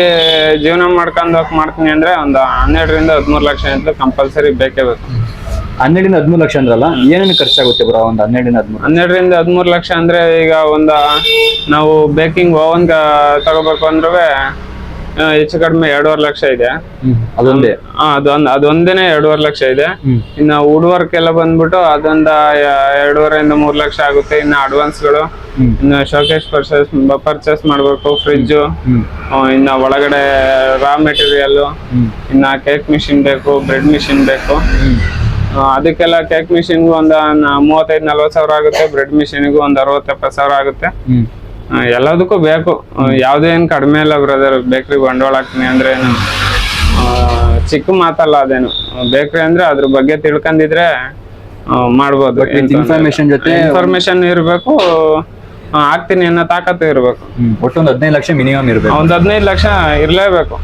ಜೀವನ ಮಾಡ್ಕೊಂಡು ಹೋಗಿ ಮಾಡ್ತೀನಿ ಅಂದ್ರೆ ಒಂದು ಹನ್ನೆರಡರಿಂದ ಹದಿಮೂರು ಲಕ್ಷ ಅಂತ ಕಂಪಲ್ಸರಿ ಬೇಕೇ ಬೇಕು. ಹನ್ನೆರಡಿಂದ ಹದಿಮೂರು ಲಕ್ಷ ಅಂದ್ರಲ್ಲ ಏನೇನು ಖರ್ಚಾಗುತ್ತೆ ಬ್ರೋ ಒಂದು ಹನ್ನೆರಡರಿಂದ ಹದಿಮೂರು? ಹನ್ನೆರಡರಿಂದ ಹದಿಮೂರು ಲಕ್ಷ ಅಂದ್ರೆ ಈಗ ಒಂದು ನಾವು ಬೇಕಿಂಗ್ ಓವನ್ ತಗೋಬೇಕು ಅಂದ್ರೆ ಹೆಚ್ಚು ಕಡಿಮೆ ಎರಡೂವರೆ ಲಕ್ಷ ಇದೆ. ಅದೊಂದೇ? ಆ, ಅದೊಂದ್ ಅದೊಂದೇನೆ ಎರಡೂವರೆ ಲಕ್ಷ ಇದೆ. ಇನ್ನ ವುಡ್ ವರ್ಕ್ ಎಲ್ಲ ಬಂದ್ಬಿಟ್ಟು ಅದೊಂದ ಎರಡೂವರೆಯಿಂದ ಮೂರ್ ಲಕ್ಷ ಆಗುತ್ತೆ. ಇನ್ನು ಅಡ್ವಾನ್ಸ್ಗಳು ಇನ್ನು ಶೋಕೇಶ್ ಪರ್ಚೇಸ್ ಪರ್ಚೇಸ್ ಮಾಡ್ಬೇಕು ಫ್ರಿಡ್ಜ್ ಇನ್ನ ಒಳಗಡೆ ರಾ ಮೆಟೀರಿಯಲ್ ಇನ್ನ ಕೇಕ್ ಮಿಷಿನ್ ಬೇಕು ಬ್ರೆಡ್ ಮಿಷಿನ್ ಬೇಕು. ಅದಕ್ಕೆಲ್ಲ ಕೇಕ್ ಮಿಷಿನ್ಗೂ ಒಂದ್ ಮೂವತ್ತೈದು ನಲ್ವತ್ ಸಾವಿರ ಆಗುತ್ತೆ. ಬ್ರೆಡ್ ಮಿಷಿನ್ಗೂ ಒಂದ್ ಅರವತ್ತು ಎಪ್ಪತ್ತು ಸಾವಿರ ಆಗುತ್ತೆ. ಎಲ್ಲದಕ್ಕೂ ಬೇಕು. ಆ, ಯಾವುದೇ ಏನು ಕಡಿಮೆ ಇಲ್ಲ ಬ್ರದರ್ ಬೇಕ್ರಿ ಬಂಡವಾಳ ಹಾಕ್ತೀನಿ ಅಂದ್ರೆ ಏನು? ಆ, ಚಿಕ್ಕ ಮಾತಲ್ಲ ಅದೇನು. ಬೇಕ್ರಿ ಅಂದ್ರೆ ಅದ್ರ ಬಗ್ಗೆ ತಿಳ್ಕೊಂಡಿದ್ರೆ ಮಾಡ್ಬೋದು. ಇನ್ಫಾರ್ಮೇಶನ್ ಜೊತೆ ಇನ್ಫಾರ್ಮೇಶನ್ ಇರಬೇಕು. ಹಾಕ್ತೀನಿ ಅನ್ನೋ ತಾಕತ್ತು ಇರಬೇಕು. ಒಟ್ಟೊಂದು ಹದಿನೈದು ಲಕ್ಷ ಮಿನಿಮಮ್ ಇರಬೇಕು. ಒಂದು ಹದಿನೈದು ಲಕ್ಷ ಇರಲೇಬೇಕು.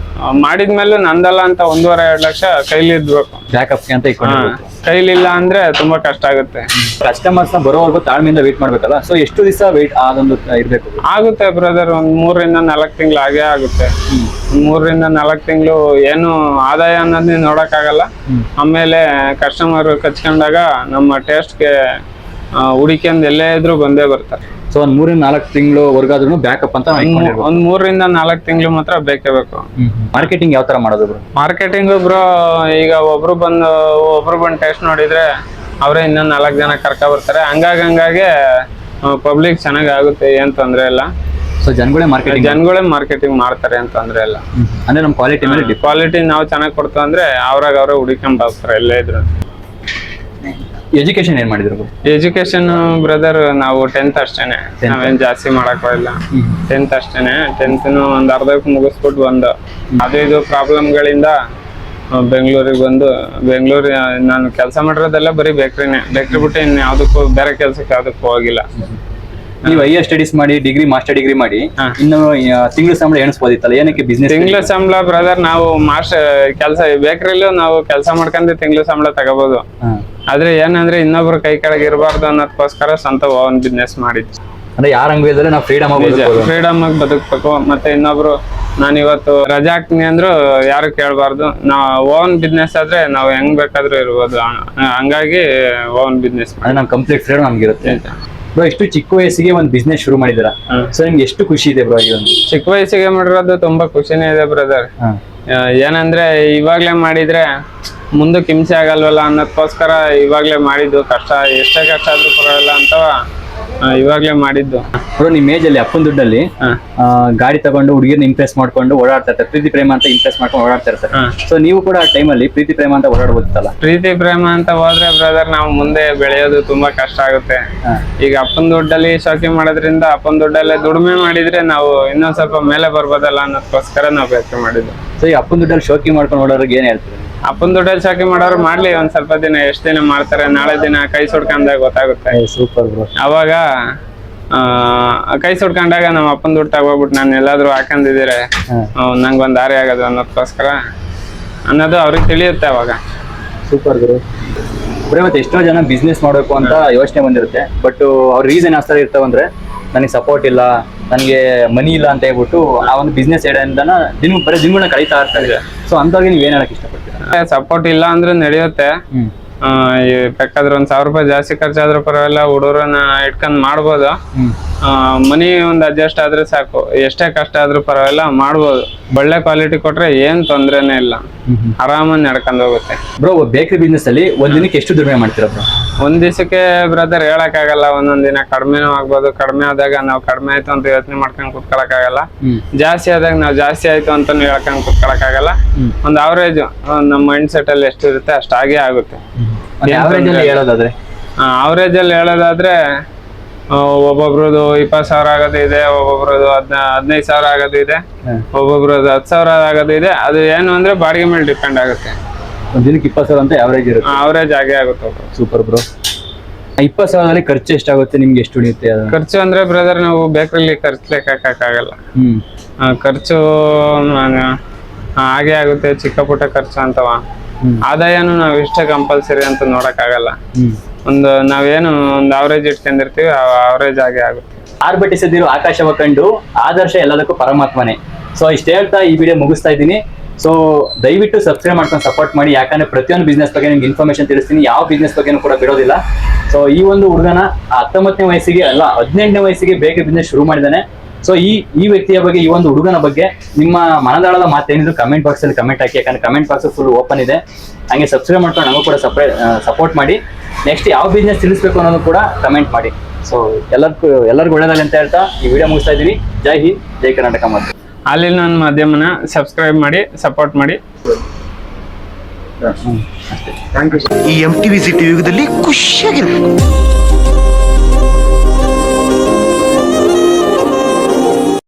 ಮಾಡಿದ್ಮೇಲೆ ನಂದಲ್ಲ ಅಂತ ಒಂದೂವರೆ ಎರಡು ಲಕ್ಷ ಕೈಲಿ ಇದ್ಬೇಕು. ಬ್ಯಾಕಪ್ ಅಂತ ಹಾ, ಇಟ್ಕೊಂಡಿರ್ಬೇಕು ಕೈಲಿಲ್ಲ ಅಂದ್ರೆ ತುಂಬಾ ಕಷ್ಟ ಆಗುತ್ತೆ. ಕಸ್ಟಮರ್ಸ್ನ ಬರೋವರೆಗೂ ತಾಳ್ಮೆಯಿಂದ ವೇಟ್ ಮಾಡ್ಬೇಕಲ್ಲ? ಸೊ ಎಷ್ಟು ದಿವಸ ವೇಟ್ ಅದೊಂದು ಇರಬೇಕು? ಆಗುತ್ತೆ ಬ್ರದರ್ ಒಂದ್ ಮೂರರಿಂದ ನಾಲ್ಕು ತಿಂಗಳು ಹಾಗೆ ಆಗುತ್ತೆ. ಮೂರರಿಂದ ನಾಲ್ಕು ತಿಂಗಳು ಏನು ಆದಾಯ ಅನ್ನೋದನ್ನ ನೋಡಕ್ಕಾಗಲ್ಲ. ಆಮೇಲೆ ಕಸ್ಟಮರ್ ಕಚ್ಕೊಂಡಾಗ ನಮ್ಮ ಟೇಸ್ಟ್ಗೆ ಹುಡಿಕೆಂದು ಎಲ್ಲೇ ಇದ್ರು ಬಂದೇ ಬರ್ತಾರೆ. ಸೊ ಒಂದ್ ಮೂರಿಂದ ನಾಲ್ಕು ತಿಂಗಳು ವರ್ಗಾದ್ರೂ ಬ್ಯಾಕಪ್ ಅಂತ ಒಂದ್ ಮೂರರಿಂದ ನಾಲ್ಕು ತಿಂಗಳು ಮಾತ್ರ ಬೇಕೇ ಬೇಕು. ಮಾರ್ಕೆಟಿಂಗ್ ಯಾವ ತರ ಮಾಡೋದು ಬ್ರೋ ಮಾರ್ಕೆಟಿಂಗ್ ಬ್ರೋ ಈಗ ಒಬ್ರು ಬಂದು ಒಬ್ರು ಬಂದು ಟೆಸ್ಟ್ ನೋಡಿದ್ರೆ ಅವರೇ ಇನ್ನೊಂದು ನಾಲ್ಕು ಜನ ಕರ್ಕ ಬರ್ತಾರೆ. ಹಂಗಾಗಿ ಹಂಗಾಗಿ ಪಬ್ಲಿಕ್ ಚೆನ್ನಾಗಿ ಆಗುತ್ತೆ ಏನ್ ತೊಂದ್ರೆ ಇಲ್ಲ. ಸೊ ಜನಗಳೇ ಮಾರ್ಕೆಟಿಂಗ್ ಜನಗಳೇ ಮಾರ್ಕೆಟಿಂಗ್ ಮಾಡ್ತಾರೆ ಅಂತ ಅಂದ್ರೆ ಇಲ್ಲ. ಅಂದ್ರೆ ನಮ್ಮ ಕ್ವಾಲಿಟಿ ಮೇಲೆ ಕ್ವಾಲಿಟಿ ನಾವು ಚೆನ್ನಾಗಿ ಕೊಡ್ತು ಅಂದ್ರೆ ಅವ್ರಾಗ ಅವರೇ ಹುಡುಕೊಂಡ್ ಬರ್ತಾರೆ ಎಲ್ಲೇ ಇದ್ರು. ಎಜುಕೇಶನ್ ಏನ್ ಮಾಡಿದ್ರು ಎಜುಕೇಶನ್ ಬ್ರದರ್ ನಾವು ಟೆಂತ್ ಅಷ್ಟೇನೆ. ನಾವೇನ್ ಜಾಸ್ತಿ ಮಾಡಕ್ ಹೋಗಿಲ್ಲ. ಟೆಂತ್ ಅಷ್ಟೇನೆ. ಟೆಂತ್ ಒಂದ್ ಅರ್ಧಕ್ಕೆ ಮುಗಿಸ್ಬಿಟ್ಟು ಬಂದು. ಅದು ಇದು ಪ್ರಾಬ್ಲಮ್ ಗಳಿಂದ ಬೆಂಗಳೂರಿಗೆ ಬಂದು ಬೆಂಗಳೂರು ನಾನು ಕೆಲಸ ಮಾಡಿರೋದೆಲ್ಲ ಬರೀ ಬೇಕ್ರಿನೇ ಬೇಕ್ರಿ ಬಿಟ್ಟು ಇನ್ನು ಯಾವ್ದಕ್ಕೂ ಬೇರೆ ಕೆಲ್ಸಕ್ಕೆ ಯಾವ್ದಕ್ಕೂ ಹೋಗಿಲ್ಲ. ನೀವು ಹೈಯರ್ ಸ್ಟಡೀಸ್ ಮಾಡಿ ಡಿಗ್ರಿ ಮಾಸ್ಟರ್ ಡಿಗ್ರಿ ಮಾಡಿ. ಇನ್ನು ತಿಂಗಳ ಸಂಬಳ ಎಣಿಸ್ಬೋದಿತ್ತಲ್ಲ ಏನಕ್ಕೆ ಬಿಸ್ನೆಸ್ ತಿಂಗಳ ಸಂಬಳ ಬ್ರದರ್ ನಾವು ಮಾಸ್ಟರ್ ಕೆಲಸ ಬೇಕ್ರಿಲ್ಲೂ ನಾವು ಕೆಲಸ ಮಾಡ್ಕೊಂಡು ತಿಂಗಳ ಸಂಬಳ ತಗೋಬಹುದು ಆದ್ರೆ ಏನಂದ್ರೆ ಇನ್ನೊಬ್ರ ಕೈ ಕೆಳಗೆ ಇರಬಾರ್ದು ಅನ್ನೋದಕ್ಕೋಸ್ಕರ ಸ್ವಂತ ಓನ್ ಬಿಸ್ನೆಸ್ ಮಾಡಿದ್ವಿ ಅಂದ್ರೆ ಯಾರ ಅಂಗವಿದ್ರೆ ನಾವು ಫ್ರೀಡಮ್ ಫ್ರೀಡಮ್ ಆಗಿ ಬದುಕ್ಬೇಕು. ಮತ್ತೆ ಇನ್ನೊಬ್ರು ನಾನು ಇವತ್ತು ರಜಾ ಹಾಕ್ತೀನಿ ಅಂದ್ರು ಯಾರು ಕೇಳಬಾರ್ದು. ನಾ ಓನ್ ಬಿಸ್ನೆಸ್ ಆದ್ರೆ ನಾವು ಹೆಂಗ್ ಬೇಕಾದ್ರೂ ಇರ್ಬೋದು. ಹ- ಹಂಗಾಗಿ ಓನ್ ಬಿಸ್ನೆಸ್ ಅಂದ್ರೆ ನಮ್ ಕಂಪ್ಲೀಟ್ ಫ್ರೀಡಮ್ ನಮ್ಗಿರುತ್ತೆ. ಬ್ರೋ ಇಷ್ಟು ಚಿಕ್ಕ ವಯಸ್ಸಿಗೆ ಒಂದು ಬಿಸ್ನೆಸ್ ಶುರು ಮಾಡಿದಾರ ಹ್ಮ್. ಸೊ ನಿಮ್ಗೆ ಎಷ್ಟು ಖುಷಿ ಇದೆ ಬ್ರೋ ಈ ಒಂದು? ಚಿಕ್ಕ ವಯಸ್ಸಿಗೆ ಮಾಡಿರೋದು ತುಂಬಾ ಖುಷಿನೇ ಇದೆ ಬ್ರದರ್ ಹಾ. ಏನಂದ್ರೆ ಇವಾಗ್ಲೇ ಮಾಡಿದ್ರೆ ಮುಂದಕ್ಕೆ ಹಿಂಸೆ ಆಗಲ್ವಲ್ಲ ಅನ್ನೋದಕ್ಕೋಸ್ಕರ ಇವಾಗ್ಲೇ ಮಾಡಿದ್ದು. ಕಷ್ಟ ಎಷ್ಟೇ ಕಷ್ಟ ಆದ್ರೂ ಪರವಾಗಿಲ್ಲ ಅಂತ ಇವಾಗ್ಲೇ ಮಾಡಿದ್ದು. ಬ್ರೋ ನಿಮ್ಮ ಏಜ್ ಅಲ್ಲಿ ಅಪ್ಪನ ದುಡ್ಡಲ್ಲಿ ಗಾಡಿ ತಗೊಂಡು ಹುಡುಗಿರ್ನ ಇಂಪ್ರೆಸ್ ಮಾಡ್ಕೊಂಡು ಓಡಾಡ್ತಾ ಇರ್ತಾರೆ. ಪ್ರೀತಿ ಪ್ರೇಮ ಅಂತ ಇಂಪ್ರೆಸ್ ಮಾಡ್ಕೊಂಡು ಓಡಾಡ್ತಾ ಇರ್ತಾರೆ. ಸೊ ನೀವು ಕೂಡ ಆ ಟೈಮಲ್ಲಿ ಪ್ರೀತಿ ಪ್ರೇಮ ಅಂತ ಓಡಾಡ್ಬೋದಿತ್ತಲ್ಲ? ಪ್ರೀತಿ ಪ್ರೇಮ ಅಂತ ಹೋದ್ರೆ ಬ್ರದರ್ ನಾವು ಮುಂದೆ ಬೆಳೆಯೋದು ತುಂಬಾ ಕಷ್ಟ ಆಗುತ್ತೆ. ಈಗ ಅಪ್ಪನ ದುಡ್ಡಲ್ಲಿ ಶೋಕಿ ಮಾಡೋದ್ರಿಂದ ಅಪ್ಪನ ದುಡ್ಡಲ್ಲೇ ದುಡಿಮೆ ಮಾಡಿದ್ರೆ ನಾವು ಇನ್ನೊಂದ್ ಸ್ವಲ್ಪ ಮೇಲೆ ಬರ್ಬೋದಲ್ಲ ಅನ್ನೋದಕ್ಕೋಸ್ಕರ ನಾವು ಪ್ರಯತ್ನ ಮಾಡಿದ್ದು. ಸೊ ಈ ಅಪ್ಪನ ದುಡ್ಡಲ್ಲಿ ಶೋಕಿ ಮಾಡ್ಕೊಂಡು ಓಡೋರಿಗೆ ಏನ್ ಹೇಳ್ತೀರಿ? ಅಪ್ಪನ ದುಡ್ಡಲ್ಲಿ ಶೋಕಿ ಮಾಡೋರು ಮಾಡ್ಲಿ ಒಂದ್ ಸ್ವಲ್ಪ ದಿನ ಎಷ್ಟ್ ದಿನ ಮಾಡ್ತಾರೆ ನಾಳೆ ದಿನ ಕೈ ಸುಡ್ಕೊಂಡಾಗ ಗೊತ್ತಾಗುತ್ತೆ. ಸೂಪರ್ ಬ್ರೋ ಅವಾಗ ಆ ಕೈ ಸುಡ್ಕೊಂಡಾಗ ನಮ್ಮ ಅಪ್ಪನ ದುಡ್ಡು ತಗೋಬಿಟ್ಟು ನಾನು ಎಲ್ಲಾದ್ರೂ ಹಾಕೊಂಡಿದ್ದೀರೆ ನಂಗೆ ಒಂದ್ ದಾರಿ ಆಗೋದು ಅನ್ನೋದಕ್ಕೋಸ್ಕರ ಅನ್ನೋದು ಅವ್ರಿಗೆ ತಿಳಿಯುತ್ತೆ ಅವಾಗ. ಸೂಪರ್ ಗುರು ಬರೀ ಮತ್ತೆ ಎಷ್ಟೋ ಜನ ಬಿಸ್ನೆಸ್ ಮಾಡಬೇಕು ಅಂತ ಯೋಚನೆ ಬಂದಿರುತ್ತೆ ಬಟ್ ಅವ್ರ ರೀಸನ್ ಯಾವ ಥರ ಇರ್ತಾವಂದ್ರೆ ನನಗೆ ಸಪೋರ್ಟ್ ಇಲ್ಲ ನನಗೆ ಮನಿ ಇಲ್ಲ ಅಂತ ಹೇಳ್ಬಿಟ್ಟು ಆ ಒಂದು ಬಿಸ್ನೆಸ್ ಇಂದನ ದಿನ ಬರೀ ದಿನಗಳನ್ನ ಕಳೀತಾ ಇರ್ತಾರೆ ಸೊ ಅಂಥವ್ರಿಗೆ ನೀವು ಏನ್ ಹೇಳಕ್ ಇಷ್ಟಪಡ್ತೀರಾ? ಸಪೋರ್ಟ್ ಇಲ್ಲ ಅಂದ್ರೆ ನಡೆಯುತ್ತೆ. ಬೇಕಾದ್ರೆ ಒಂದ್ ಸಾವಿರ ರೂಪಾಯಿ ಜಾಸ್ತಿ ಖರ್ಚಾದ್ರೂ ಪರವಾಗಿಲ್ಲ ಹುಡುಗರನ್ನ ಇಟ್ಕೊಂಡ್ ಮಾಡ್ಬೋದು. ಆ ಮನಿ ಒಂದ್ ಅಡ್ಜಸ್ಟ್ ಆದ್ರೆ ಸಾಕು. ಎಷ್ಟೇ ಕಷ್ಟ ಆದ್ರೂ ಪರವಾಗಿಲ್ಲ ಮಾಡ್ಬೋದು. ಒಳ್ಳೆ ಕ್ವಾಲಿಟಿ ಕೊಟ್ರೆ ಏನ್ ತೊಂದ್ರೆನೇ ಇಲ್ಲ. ಆರಾಮಾಗಿ ನಡ್ಕೊಂಡ್ ಹೋಗುತ್ತೆ. ಬ್ರೋ ಬೇಕರಿ ಬಿಸ್ನೆಸ್ ಅಲ್ಲಿ ಒಂದ್ ದಿನಕ್ಕೆ ಎಷ್ಟು ದುಡಿಮೆ ಮಾಡ್ತೀರಾ ಬ್ರೋ? ಒಂದ್ ದಿವಸಕ್ಕೆ ಬ್ರದರ್ ಹೇಳಕ್ಕಾಗಲ್ಲ ಒಂದೊಂದ್ ದಿನ ಕಡಿಮೆನೂ ಆಗ್ಬೋದು. ಕಡಿಮೆ ಆದಾಗ ನಾವು ಕಡಿಮೆ ಆಯ್ತು ಅಂತ ಯೋಚನೆ ಮಾಡ್ಕೊಂಡ್ ಕುತ್ಕೊಳಕ್ ಆಗಲ್ಲ ಜಾಸ್ತಿ ಆದಾಗ ನಾವು ಜಾಸ್ತಿ ಆಯ್ತು ಅಂತ ಹೇಳ್ಕೊಂಡ್ ಕುತ್ಕೊಳಕ್ ಆಗಲ್ಲ ಒಂದ್ ಅವರೇಜ್ ನಮ್ಮ ಮೈಂಡ್ ಸೆಟ್ ಅಲ್ಲಿ ಎಷ್ಟು ಇರುತ್ತೆ ಅಷ್ಟು ಆಗೇ ಆಗುತ್ತೆ ಏನ್ ಅಲ್ಲಿ. ಹೇಳೋದಾದ್ರೆ? ಅವರೇಜ್ ಅಲ್ಲಿ ಹೇಳೋದಾದ್ರೆ ಒಬ್ಬೊಬ್ರದ್ದು ಇಪ್ಪತ್ತು ಸಾವಿರ ಆಗೋದು ಇದೆ ಒಬ್ಬೊಬ್ರದ್ದು ಹದ್ನ ಹದಿನೈದು ಸಾವಿರ ಆಗೋದು ಇದೆ ಒಬ್ಬೊಬ್ರದ್ದು ಹತ್ತು ಸಾವಿರ ಆಗೋದು ಇದೆ. ಅದು ಏನು ಅಂದ್ರೆ ಬಾಡಿಗೆ ಮೇಲೆ ಡಿಪೆಂಡ್ ಆಗುತ್ತೆ. ಒಂದ್ ದಿನಕ್ಕೆ ಇಪ್ಪತ್ತು ಸಾವಿರ ಅಂತ ಆವರೇಜ್ ಇರುತ್ತೆ. ಅವರೇಜ್ ಆಗೇ ಆಗುತ್ತೆ ಸೂಪರ್ ಬ್ರೋ ಇಪ್ಪತ್ತು ಸಾವಿರದಲ್ಲಿ ಖರ್ಚು ಎಷ್ಟಾಗುತ್ತೆ? ನಿಮ್ಗೆ ಎಷ್ಟು ಉಳಿಯುತ್ತೆ ಖರ್ಚು ಅಂದ್ರೆ ಬ್ರದರ್ ನಾವು ಬೇಕರಿಲಿ ಖರ್ಚು ಲೆಕ್ಕ ಹಾಕಕ್ಕಾಗಲ್ಲ ಖರ್ಚು ಆಗೇ ಹಾಗೆ ಆಗುತ್ತೆ ಚಿಕ್ಕ ಪುಟ್ಟ ಖರ್ಚು ಅಂತವ. ಆದಾಯನು ನಾವು ಇಷ್ಟ ಕಂಪಲ್ಸರಿ ಅಂತ ನೋಡಕ್ ಆಗಲ್ಲ ಒಂದು ನಾವೇನು ಒಂದು ಅವರೇಜ್ ಇಟ್ಕೊಂಡಿರ್ತೀವಿ ಅವರೇಜ್ ಆಗೇ ಆಗುತ್ತೆ. ಆರ್ಭಟಿಸದಿರೋ ಆಕಾಶವ ಕಂಡು ಆದರ್ಶ ಎಲ್ಲದಕ್ಕೂ ಪರಮಾತ್ಮನೇ. ಸೊ ಇಷ್ಟ ಹೇಳ್ತಾ ಈ ವಿಡಿಯೋ ಮುಗಿಸ್ತಾ ಇದ್ದೀನಿ. ಸೊ ದಯವಿಟ್ಟು ಸಬ್ಸ್ಕ್ರೈಬ್ ಮಾಡ್ಕೊಂಡು ಸಪೋರ್ಟ್ ಮಾಡಿ ಯಾಕಂದ್ರೆ ಪ್ರತಿಯೊಂದು ಬಿಸ್ನೆಸ್ ಬಗ್ಗೆ ನಿಮ್ಗೆ ಇನ್ಫಾರ್ಮೇಶನ್ ತಿಳಿಸ್ತೀನಿ. ಯಾವ ಬಿಸ್ನೆಸ್ ಬಗ್ಗೆನೂ ಕೂಡ ಬಿಡೋದಿಲ್ಲ. ಸೊ ಈ ಒಂದು ಹುಡುಗನ ಹತ್ತೊಂಬತ್ತನೇ ವಯಸ್ಸಿಗೆ ಅಲ್ಲ ಹದಿನೆಂಟನೇ ವಯಸ್ಸಿಗೆ ಬೇಗ ಬಿಸ್ನೆಸ್ ಶುರು ಮಾಡಿದ್ದಾನೆ. ಸೊ ಈ ಈ ವ್ಯಕ್ತಿಯ ಬಗ್ಗೆ ಈ ಒಂದು ಹುಡುಗನ ಬಗ್ಗೆ ನಿಮ್ಮ ಮನದಾಳದ ಮಾತೇನಿದ್ರು ಕಮೆಂಟ್ ಬಾಕ್ಸ್ ಅಲ್ಲಿ ಕಮೆಂಟ್ ಹಾಕಿ. ಯಾಕಂದ್ರೆ ಕಮೆಂಟ್ ಬಾಕ್ಸ್ ಫುಲ್ ಓಪನ್ ಇದೆ. ಹಂಗೆ ಸಬ್ಸ್ಕ್ರೈಬ್ ಮಾಡ್ಕೊಂಡು ನಮಗೂ ಕೂಡ ಸಪ್ರೇಟ್ ಸಪೋರ್ಟ್ ಮಾಡಿ. ನೆಕ್ಸ್ಟ್ ಯಾವ ಬಿಸ್ನೆಸ್ ತಿಳಿಸ್ಬೇಕು ಅನ್ನೋದು ಕೂಡ ಕಮೆಂಟ್ ಮಾಡಿ. ಸೊ ಎಲ್ಲರಿಗೂ ಎಲ್ಲರಿಗೂ ಒಳ್ಳೇದಾಗಲಿ ಅಂತ ಹೇಳ್ತಾ ಈ ವಿಡಿಯೋ ಮುಗಿಸ್ತಾ ಇದ್ದೀವಿ ಜೈ ಹಿಂದ್ ಜೈ ಕರ್ನಾಟಕ ಮತ್ತು ಅಲ್ಲಿ ನನ್ನ ಮಾಧ್ಯಮನ ಸಬ್ಸ್ಕ್ರೈಬ್ ಮಾಡಿ ಸಪೋರ್ಟ್ ಮಾಡಿ. ಈ ಎಂ ಟಿವಿ ಸಿಟಿ ಯುಗದಲ್ಲಿ ಖುಷಿಯಾಗಿರ್ಬೇಕು.